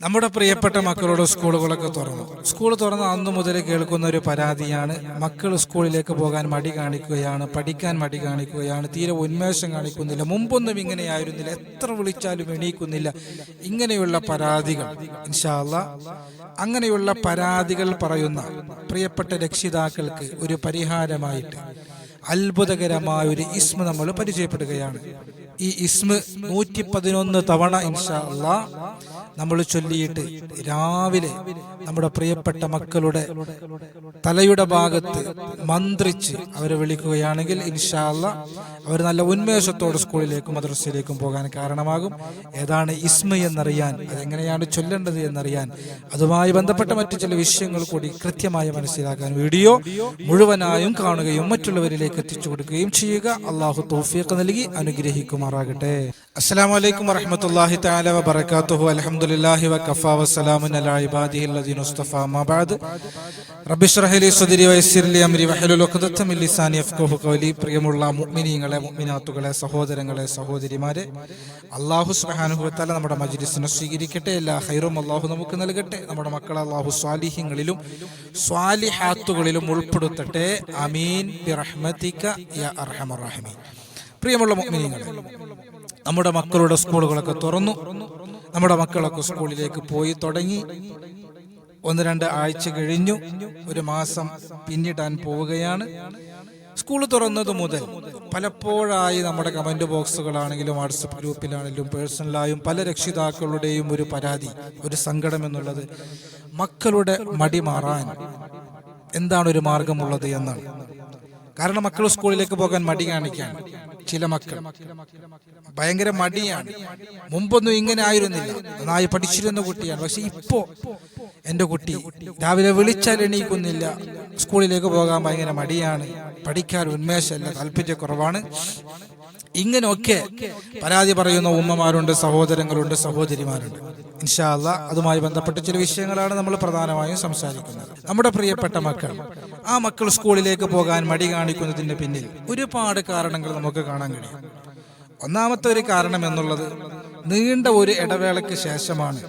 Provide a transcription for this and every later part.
നമ്മുടെ പ്രിയപ്പെട്ട മക്കളോട് സ്കൂളുകളൊക്കെ തുറന്നു. സ്കൂൾ തുറന്ന അന്നു മുതൽ കേൾക്കുന്ന ഒരു പരാതിയാണ് മക്കൾ സ്കൂളിലേക്ക് പോകാൻ മടി കാണിക്കുകയാണ് പഠിക്കാൻ മടി കാണിക്കുകയാണ് തീരെ ഉന്മേഷം കാണിക്കുന്നില്ല മുമ്പൊന്നും ഇങ്ങനെയായിരുന്നില്ല എത്ര വിളിച്ചാലും എണീക്കുന്നില്ല. ഇങ്ങനെയുള്ള പരാതികൾ ഇൻഷാല്ല അങ്ങനെയുള്ള പരാതികൾ പറയുന്ന പ്രിയപ്പെട്ട രക്ഷിതാക്കൾക്ക് ഒരു പരിഹാരമായിട്ട് അത്ഭുതകരമായ ഒരു ഇസ്മ നമ്മൾ പരിചയപ്പെടുകയാണ്. ഈ ഇസ്മ നൂറ്റി പതിനൊന്ന് തവണ ഇൻഷാ അള്ളാ നമ്മൾ ചൊല്ലിയിട്ട് രാവിലെ നമ്മുടെ പ്രിയപ്പെട്ട മക്കളുടെ തലയുടെ ഭാഗത്ത് മന്ത്രിച്ച് അവരെ വിളിക്കുകയാണെങ്കിൽ ഇൻഷാല്ല അവർ നല്ല ഉന്മേഷത്തോടെ സ്കൂളിലേക്കും മദ്രസയിലേക്കും പോകാൻ കാരണമാകും. ഏതാണ് ഇസ്മ എന്നറിയാൻ അതെങ്ങനെയാണ് ചൊല്ലേണ്ടത് എന്നറിയാൻ അതുമായി ബന്ധപ്പെട്ട മറ്റു ചില വിഷയങ്ങൾ കൂടി കൃത്യമായി മനസ്സിലാക്കാൻ വീഡിയോ മുഴുവനായും കാണുകയും മറ്റുള്ളവരിലേക്ക് എത്തിച്ചു കൊടുക്കുകയും ചെയ്യുക. അള്ളാഹു തോഫിയൊക്കെ നൽകി അനുഗ്രഹിക്കുമാറാകട്ടെ. അസ്സലാമു അലൈക്കും വറഹ്മത്തുള്ളാഹി തആല വബറകാതുഹു. അൽഹംദുലില്ലാഹി വകഫാ വസ്സലാമുൻ അലാ ഇബാദിഹി അല്ലദീന ഇസ്തഫാ മാ ബഅദ്. റബ്ബി ഇശ്റഹ് ലി സദ്രി വയസ്സിർ ലി അംരി വഹ്ലുൽ ഉഖ്ദത മിൻ ലിസാനി യഫ്ഖഹു ഖൗലി. പ്രിയമുള്ള മുഅ്മിനീങ്ങളെ മുഅ്മിനാത്തുകളെ സഹോദരങ്ങളെ സഹോദരിമാരെ അല്ലാഹു സുബ്ഹാനഹു വ തആല നമ്മുടെ മജ്ലിസിനെ സ്വീകരിക്കട്ടെ. എല്ലാ ഖൈറും അല്ലാഹു നമുക്ക് നൽകട്ടെ. നമ്മുടെ മക്കളെ അല്ലാഹു സ്വാലിഹ്യങ്ങളിലും സ്വാലിഹാത്തുകളിലും ഉൾപ്പെടുത്തട്ടെ. ആമീൻ. ബിറഹ്മതിക യാ അർഹമർ റഹീമീൻ. പ്രിയമുള്ള മുഅ്മിനീങ്ങളെ നമ്മുടെ മക്കളുടെ സ്കൂളുകളൊക്കെ തുറന്നു. നമ്മുടെ മക്കളൊക്കെ സ്കൂളിലേക്ക് പോയി തുടങ്ങി. ഒന്ന് രണ്ട് ആഴ്ച കഴിഞ്ഞു. ഒരു മാസം പിന്നിടാൻ പോവുകയാണ്. സ്കൂൾ തുറന്നത് മുതൽ പലപ്പോഴായി നമ്മുടെ കമന്റ് ബോക്സുകളാണെങ്കിലും വാട്സപ്പ് ഗ്രൂപ്പിലാണെങ്കിലും പേഴ്സണലായും പല രക്ഷിതാക്കളുടെയും ഒരു പരാതി ഒരു സങ്കടം എന്നുള്ളത് മക്കളുടെ മടി മാറാൻ എന്താണ് ഒരു മാർഗമുള്ളത് എന്നാണ്. കാരണം മക്കൾ സ്കൂളിലേക്ക് പോകാൻ മടി കാണിക്കാൻ ചില മക്കൾ. ഭയങ്കര മടിയാണ്. മുമ്പൊന്നും ഇങ്ങനെ ആയിരുന്നില്ല. നന്നായി പഠിച്ചിരുന്ന കുട്ടിയാണ്. പക്ഷെ ഇപ്പോ എന്റെ കുട്ടി രാവിലെ വിളിച്ചാൽ എണീക്കുന്നില്ല. സ്കൂളിലേക്ക് പോകാൻ ഭയങ്കര മടിയാണ്. പഠിക്കാൻ ഉന്മേഷമല്ല താല്പര്യക്കുറവാണ്. ഇങ്ങനെയൊക്കെ പരാതി പറയുന്ന ഉമ്മമാരുണ്ട് സഹോദരങ്ങളുണ്ട് സഹോദരിമാരുണ്ട്. ഇൻഷാല്ല അതുമായി ബന്ധപ്പെട്ട ചില വിഷയങ്ങളാണ് നമ്മൾ പ്രധാനമായും സംസാരിക്കുന്നത്. നമ്മുടെ പ്രിയപ്പെട്ട മക്കൾ ആ മക്കൾ സ്കൂളിലേക്ക് പോകാൻ മടി കാണിക്കുന്നതിന് പിന്നിൽ ഒരുപാട് കാരണങ്ങൾ നമുക്ക് കാണാൻ കഴിയും. ഒന്നാമത്തെ ഒരു കാരണം എന്നുള്ളത് നീണ്ട ഒരു ഇടവേളയ്ക്ക് ശേഷമാണ്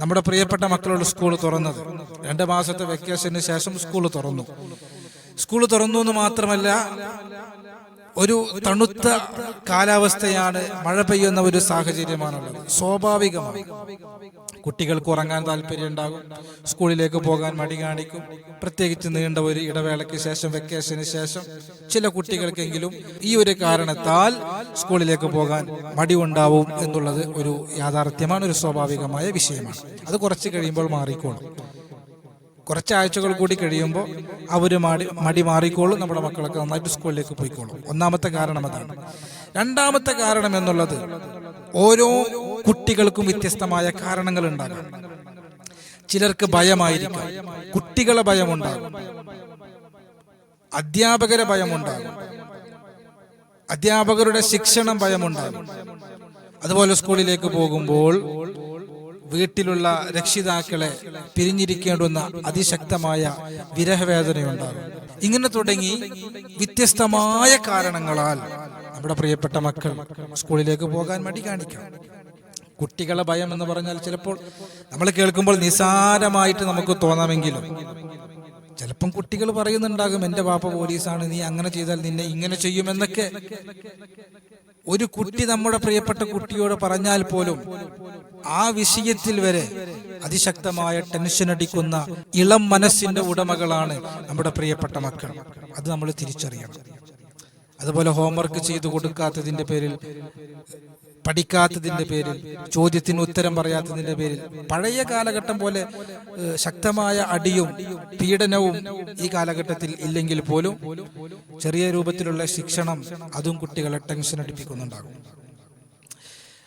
നമ്മുടെ പ്രിയപ്പെട്ട മക്കളുടെ സ്കൂൾ തുറന്നത്. രണ്ട് മാസത്തെ വെക്കേഷന് ശേഷം സ്കൂൾ തുറന്നു. സ്കൂൾ തുറന്നു എന്ന് മാത്രമല്ല ഒരു തണുത്ത കാലാവസ്ഥയാണ് മഴ പെയ്യുന്ന ഒരു സാഹചര്യമാണുള്ളത്. സ്വാഭാവികമായി കുട്ടികൾക്ക് ഉറങ്ങാൻ താല്പര്യം ഉണ്ടാകും. സ്കൂളിലേക്ക് പോകാൻ മടി കാണിക്കും. പ്രത്യേകിച്ച് നീണ്ട ഒരു ഇടവേളയ്ക്ക് ശേഷം വെക്കേഷന് ശേഷം ചില കുട്ടികൾക്കെങ്കിലും ഈ ഒരു കാരണത്താൽ സ്കൂളിലേക്ക് പോകാൻ മടി ഉണ്ടാവും എന്നുള്ളത് ഒരു യാഥാർത്ഥ്യമാണ് ഒരു സ്വാഭാവികമായ വിഷയമാണ്. അത് കുറച്ച് കഴിയുമ്പോൾ മാറിക്കോളും. കുറച്ച് ആഴ്ചകൾ കൂടി കഴിയുമ്പോൾ അവർ മടി മടി മാറിക്കോളും നമ്മുടെ മക്കളൊക്കെ നന്നായിട്ട് സ്കൂളിലേക്ക് പോയിക്കോളും. ഒന്നാമത്തെ കാരണം അതാണ്. രണ്ടാമത്തെ കാരണം എന്നുള്ളത് ഓരോ കുട്ടികൾക്കും വ്യത്യസ്തമായ കാരണങ്ങൾ ഉണ്ടാകാം. ചിലർക്ക് ഭയമായിരിക്കാം. കുട്ടികളെ ഭയമുണ്ടാകും. അധ്യാപകരെ ഭയമുണ്ടാകും. അധ്യാപകരുടെ ശിക്ഷണം ഭയമുണ്ടാകും. അതുപോലെ സ്കൂളിലേക്ക് പോകുമ്പോൾ വീട്ടിലുള്ള രക്ഷിതാക്കളെ പിരിഞ്ഞിരിക്കേണ്ടുന്ന അതിശക്തമായ വിരഹവേദനയുണ്ടാകും. ഇങ്ങനെ തുടങ്ങി വ്യത്യസ്തമായ കാരണങ്ങളാൽ നമ്മുടെ പ്രിയപ്പെട്ട മക്കൾ സ്കൂളിലേക്ക് പോകാൻ മടി കാണിക്കാം. കുട്ടികളെ ഭയം എന്ന് പറഞ്ഞാൽ ചിലപ്പോൾ നമ്മൾ കേൾക്കുമ്പോൾ നിസാരമായിട്ട് നമുക്ക് തോന്നാമെങ്കിലും ചിലപ്പം കുട്ടികൾ പറയുന്നുണ്ടാകും എന്റെ പാപ്പ പോലീസാണ് നീ അങ്ങനെ ചെയ്താൽ നിന്നെ ഇങ്ങനെ ചെയ്യുമെന്നൊക്കെ. ഒരു കുട്ടി നമ്മുടെ പ്രിയപ്പെട്ട കുട്ടിയോട് പറഞ്ഞാൽ പോലും ആ വിഷയത്തിൽ വരെ അതിശക്തമായ ടെൻഷൻ അടിക്കുന്ന ഇളം മനസ്സിന്റെ ഉടമകളാണ് നമ്മുടെ പ്രിയപ്പെട്ട മക്കൾ. അത് നമ്മൾ തിരിച്ചറിയണം. അതുപോലെ ഹോംവർക്ക് ചെയ്തു കൊടുക്കാത്തതിന്റെ പേരിൽ പഠിക്കാത്തതിന്റെ പേരിൽ ചോദ്യത്തിന് ഉത്തരം പറയാത്തതിന്റെ പേരിൽ പഴയ കാലഘട്ടം പോലെ ശക്തമായ അടിയും പീഡനവും ഈ കാലഘട്ടത്തിൽ ഇല്ലെങ്കിൽ പോലും ചെറിയ രൂപത്തിലുള്ള ശിക്ഷണം അതും കുട്ടികളെ ടെൻഷൻ അടിപ്പിക്കുന്നുണ്ടാകും.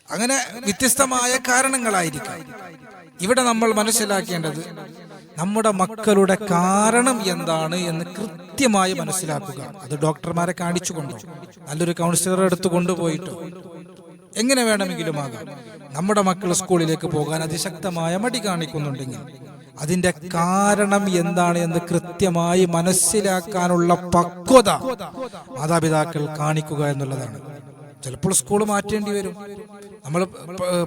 അങ്ങനെ വ്യത്യസ്തമായ കാരണങ്ങളായിരിക്കാം. ഇവിടെ നമ്മൾ മനസ്സിലാക്കേണ്ടത് നമ്മുടെ മക്കളുടെ കാരണം എന്താണ് എന്ന് കൃത്യമായി മനസ്സിലാക്കുക. അത് ഡോക്ടർമാരെ കാണിച്ചുകൊണ്ടോ? നല്ലൊരു കൗൺസിലറെ എടുത്തു കൊണ്ടുപോയിട്ടോ? എങ്ങനെ വേണമെങ്കിലും ആകാം. നമ്മുടെ മക്കൾ സ്കൂളിലേക്ക് പോകാൻ അതിശക്തമായ മടി കാണിക്കുന്നുണ്ടെങ്കിൽ അതിന്റെ കാരണം എന്താണ് എന്ന് കൃത്യമായി മനസ്സിലാക്കാനുള്ള പക്വത മാതാപിതാക്കൾ കാണിക്കുക എന്നുള്ളതാണ്. ചിലപ്പോൾ സ്കൂൾ മാറ്റേണ്ടി വരും. നമ്മൾ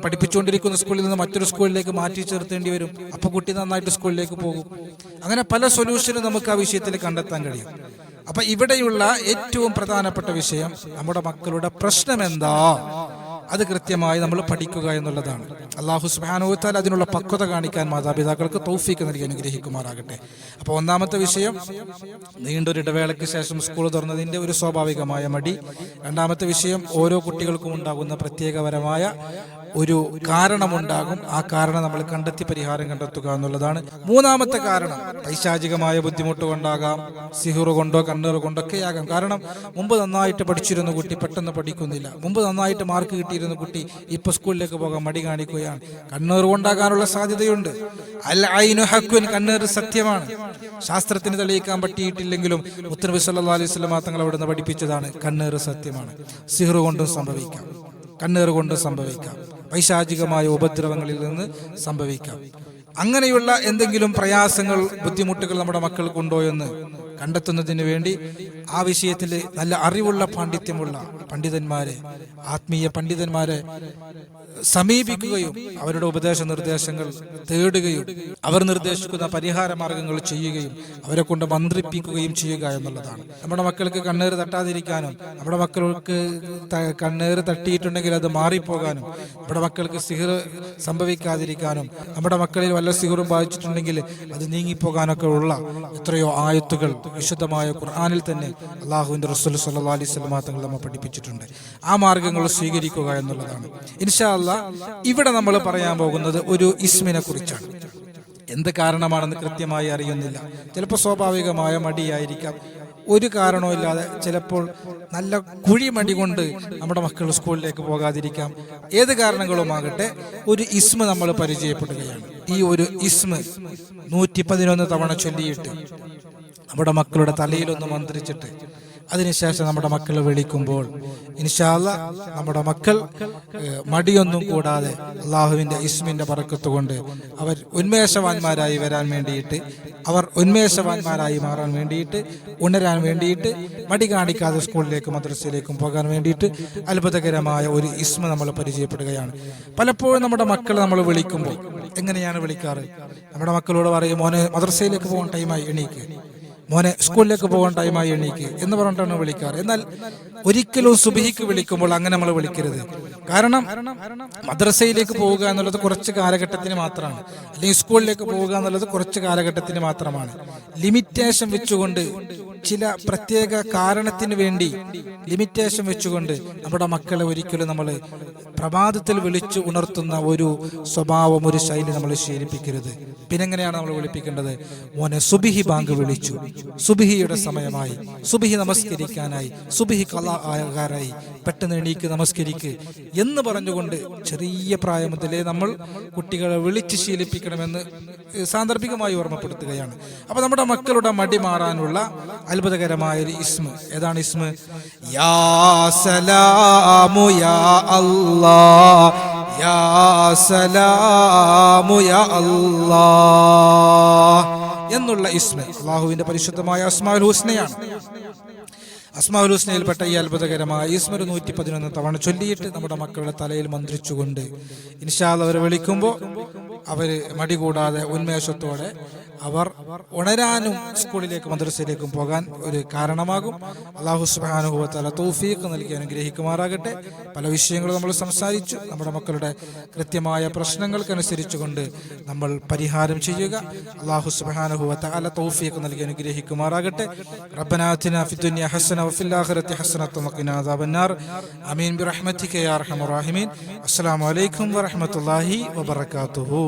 പഠിപ്പിച്ചുകൊണ്ടിരിക്കുന്ന സ്കൂളിൽ നിന്ന് മറ്റൊരു സ്കൂളിലേക്ക് മാറ്റി ചേർത്തേണ്ടി വരും. അപ്പോൾ കുട്ടി നന്നായിട്ട് സ്കൂളിലേക്ക് പോകും. അങ്ങനെ പല സൊല്യൂഷനും നമുക്ക് ആ വിഷയത്തിൽ കണ്ടെത്താൻ കഴിയും. അപ്പൊ ഇവിടെയുള്ള ഏറ്റവും പ്രധാനപ്പെട്ട വിഷയം നമ്മുടെ മക്കളുടെ പ്രശ്നം എന്താ അത് കൃത്യമായി നമ്മൾ പഠിക്കുക എന്നുള്ളതാണ്. അള്ളാഹു സുബാനുവത്താൽ അതിനുള്ള പക്വത കാണിക്കാൻ മാതാപിതാക്കൾക്ക് തൗഫീക്ക് നൽകി അനുഗ്രഹിക്കുമാറാകട്ടെ. അപ്പോൾ ഒന്നാമത്തെ വിഷയം നീണ്ടൊരു ഇടവേളയ്ക്ക് ശേഷം സ്കൂൾ തുറന്നതിന്റെ ഒരു സ്വാഭാവികമായ മടി. രണ്ടാമത്തെ വിഷയം ഓരോ കുട്ടികൾക്കും ഉണ്ടാകുന്ന പ്രത്യേകപരമായ ഒരു കാരണമുണ്ടാകും. ആ കാരണം നമ്മൾ കണ്ടെത്തി പരിഹാരം കണ്ടെത്തുക എന്നുള്ളതാണ് മൂന്നാമത്തെ കാരണം. പൈശാചികമായ ബുദ്ധിമുട്ട് കൊണ്ടാകാം സിഹുറ് കൊണ്ടോ കണ്ണീറ് കൊണ്ടൊക്കെയാകാം. കാരണം മുമ്പ് നന്നായിട്ട് പഠിച്ചിരുന്ന കുട്ടി പെട്ടെന്ന് പഠിക്കുന്നില്ല. മുമ്പ് നന്നായിട്ട് മാർക്ക് കിട്ടിയിരുന്ന കുട്ടി ഇപ്പൊ സ്കൂളിലേക്ക് പോകാൻ മടി കാണിക്കുകയാണ്. കണ്ണീർ കൊണ്ടാകാനുള്ള സാധ്യതയുണ്ട്. അൽ ഐനു ഹക്കുൻ കണ്ണീർ സത്യമാണ്. ശാസ്ത്രത്തിന് തെളിയിക്കാൻ പറ്റിയിട്ടില്ലെങ്കിലും മുത്തനബി സല്ലാ അലൈഹി സ്വലമാ തങ്ങൾ അവിടുന്ന് പഠിപ്പിച്ചതാണ് കണ്ണീർ സത്യമാണ്. സിഹ്റ് കൊണ്ടും സംഭവിക്കാം. കണ്ണീർ കൊണ്ടും സംഭവിക്കാം. പൈശാചികമായ ഉപദ്രവങ്ങളിൽ നിന്ന് സംഭവിക്കാം. അങ്ങനെയുള്ള എന്തെങ്കിലും പ്രയാസങ്ങൾ ബുദ്ധിമുട്ടുകൾ നമ്മുടെ മക്കൾക്കുണ്ടോ എന്ന് കണ്ടെത്തുന്നതിന് വേണ്ടി ആ വിഷയത്തിൽ നല്ല അറിവുള്ള പാണ്ഡിത്യമുള്ള പണ്ഡിതന്മാരെ ആത്മീയ പണ്ഡിതന്മാരെ സമീപിക്കുകയും അവരുടെ ഉപദേശ നിർദ്ദേശങ്ങൾ തേടുകയും അവർ നിർദ്ദേശിക്കുന്ന പരിഹാര മാർഗങ്ങൾ ചെയ്യുകയും അവരെ കൊണ്ട് മന്ത്രിപ്പിക്കുകയും ചെയ്യുക എന്നുള്ളതാണ്. നമ്മുടെ മക്കൾക്ക് കണ്ണേറ് തട്ടാതിരിക്കാനും നമ്മുടെ മക്കൾക്ക് കണ്ണേറ് തട്ടിയിട്ടുണ്ടെങ്കിൽ അത് മാറിപ്പോകാനും നമ്മുടെ മക്കൾക്ക് സിഹർ സംഭവിക്കാതിരിക്കാനും നമ്മുടെ മക്കളിൽ വല്ല സിഹറും ബാധിച്ചിട്ടുണ്ടെങ്കിൽ അത് നീങ്ങിപ്പോകാനൊക്കെ ഉള്ള എത്രയോ ആയത്തുകൾ വിശുദ്ധമായ ഖുർആാനിൽ തന്നെ അള്ളാഹുവിന്റെ റസൂൽ സല്ലാ അലൈഹി സ്വലമാ തങ്ങൾ നമ്മെ പഠിപ്പിച്ചിട്ടുണ്ട്. ആ മാർഗങ്ങൾ സ്വീകരിക്കുക എന്നുള്ളതാണ്. ഇൻഷാ അല്ലാ ഇവിടെ നമ്മൾ പറയാൻ പോകുന്നത് ഒരു ഇസ്മിനെ കുറിച്ചാണ്. എന്ത് കാരണമാണെന്ന് കൃത്യമായി അറിയുന്നില്ല. ചിലപ്പോൾ സ്വാഭാവികമായ മടിയായിരിക്കാം. ഒരു കാരണവുമില്ലാതെ ചിലപ്പോൾ നല്ല കുഴിമടി കൊണ്ട് നമ്മുടെ മക്കൾ സ്കൂളിലേക്ക് പോകാതിരിക്കാം. ഏത് കാരണങ്ങളുമാകട്ടെ ഒരു ഇസ്മ നമ്മൾ പരിചയപ്പെടുകയാണ്. ഈ ഒരു ഇസ്മ നൂറ്റി പതിനൊന്ന് തവണ ചൊല്ലിയിട്ട് നമ്മുടെ മക്കളുടെ തലയിലൊന്ന് മന്ത്രിച്ചിട്ട് അതിനുശേഷം നമ്മുടെ മക്കളെ വിളിക്കുമ്പോൾ ഇൻഷാല്ല നമ്മുടെ മക്കൾ മടിയൊന്നും കൂടാതെ അള്ളാഹുവിന്റെ ഇസ്മിന്റെ പറക്കത്ത് കൊണ്ട് അവർ ഉന്മേഷവാന്മാരായി വരാൻ വേണ്ടിയിട്ട് അവർ ഉന്മേഷവാന്മാരായി മാറാൻ വേണ്ടിയിട്ട് ഉണരാൻ വേണ്ടിയിട്ട് മടി കാണിക്കാതെ സ്കൂളിലേക്കും മദ്രസയിലേക്കും പോകാൻ വേണ്ടിയിട്ട് അത്ഭുതകരമായ ഒരു ഇസ്മ നമ്മൾ പരിചയപ്പെടുകയാണ്. പലപ്പോഴും നമ്മുടെ മക്കൾ നമ്മൾ വിളിക്കുമ്പോൾ എങ്ങനെയാണ് വിളിക്കാറ്? നമ്മുടെ മക്കളോട് പറയും മോനെ മദ്രസയിലേക്ക് പോകാൻ ടൈമായി എണീക്ക്. മോനെ സ്കൂളിലേക്ക് പോകാൻ ടൈമായി എണീക്ക് എന്ന് പറഞ്ഞിട്ടാണ് വിളിക്കാറ്. എന്നാൽ ഒരിക്കലും സുബിഹിക്ക് വിളിക്കുമ്പോൾ അങ്ങനെ നമ്മൾ വിളിക്കരുത്. കാരണം മദ്രസയിലേക്ക് പോവുക എന്നുള്ളത് കുറച്ച് കാലഘട്ടത്തിന് മാത്രമാണ്. അല്ലെങ്കിൽ സ്കൂളിലേക്ക് പോവുക എന്നുള്ളത് കുറച്ച് കാലഘട്ടത്തിന് മാത്രമാണ്. ലിമിറ്റേഷൻ വെച്ചുകൊണ്ട് ചില പ്രത്യേക കാരണത്തിന് വേണ്ടി ലിമിറ്റേഷൻ വെച്ചുകൊണ്ട് നമ്മുടെ മക്കളെ ഒരിക്കലും നമ്മൾ പ്രഭാതത്തിൽ വിളിച്ചു ഉണർത്തുന്ന ഒരു സ്വഭാവം ഒരു ശൈലി നമ്മൾ ശീലിപ്പിക്കരുത്. പിന്നെ എങ്ങനെയാണ് നമ്മൾ വിളിപ്പിക്കേണ്ടത്? മോനെ സുബിഹി ബാങ്ക് വിളിച്ചു. സുബിഹിയുടെ സമയമായി. സുബിഹി നമസ്കരിക്കാനായി. സുബിഹി കലാകാരായി പെട്ടെന്ന് എണീക്ക് നമസ്കരിക്ക് എന്ന് പറഞ്ഞുകൊണ്ട് ചെറിയ പ്രായം മുതലേ നമ്മൾ കുട്ടികളെ വിളിച്ച് ശീലിപ്പിക്കണമെന്ന് സാന്ദർഭികമായി ഓർമ്മപ്പെടുത്തുകയാണ്. അപ്പൊ നമ്മുടെ മക്കളുടെ മടി മാറാനുള്ള അത്ഭുതകരമായ ഒരു ഇസ്മ. ഏതാണ് ഇസ്മ? യാ സലാമു യാ അല്ലാ യാ സലാമു യാ അല്ലാ എന്നുള്ള ഇസ്മ അള്ളാഹുവിന്റെ പരിശുദ്ധമായ അസ്മാഉൽ ഹുസ്നയാണ്. അസ്മാഉൽ ഹുസ്നയിൽപ്പെട്ട ഈ അത്ഭുതകരമായ ഈസ്മർ നൂറ്റി പതിനൊന്ന് തവണ ചൊല്ലിയിട്ട് നമ്മുടെ മക്കളുടെ തലയിൽ മന്ത്രിച്ചുകൊണ്ട് ഇൻഷാൽ അവരെ വിളിക്കുമ്പോൾ അവർ മടി കൂടാതെ ഉന്മേഷത്തോടെ അവർ ഉണരാനും സ്കൂളിലേക്കും മദ്രസയിലേക്കും പോകാൻ ഒരു കാരണമാകും. അള്ളാഹു സുബാനുഭവത്തല തൗഫീഖ് നൽകി അനുഗ്രഹിക്കുമാറാകട്ടെ. പല വിഷയങ്ങളും നമ്മൾ സംസാരിച്ചു. നമ്മുടെ മക്കളുടെ കൃത്യമായ പ്രശ്നങ്ങൾക്കനുസരിച്ചുകൊണ്ട് നമ്മൾ പരിഹാരം ചെയ്യുക. അള്ളാഹു സുബാനുഭവത്തല തൗഫീഖ് നൽകി അനുഗ്രഹിക്കുമാറാകട്ടെ. റബ്ബനാഥിന ഫിദുന്യ ഹസന വഫിൽ ആഖിറതി ഹസനത വഖിനാ അദാബന്നാർ ആമീൻ ബിറഹ്മതിക യാ അർഹമർ റഹീമീൻ. അസ്സലാമു അലൈക്കും വറഹ്മത്തുള്ളാഹി വബറകാതുഹു.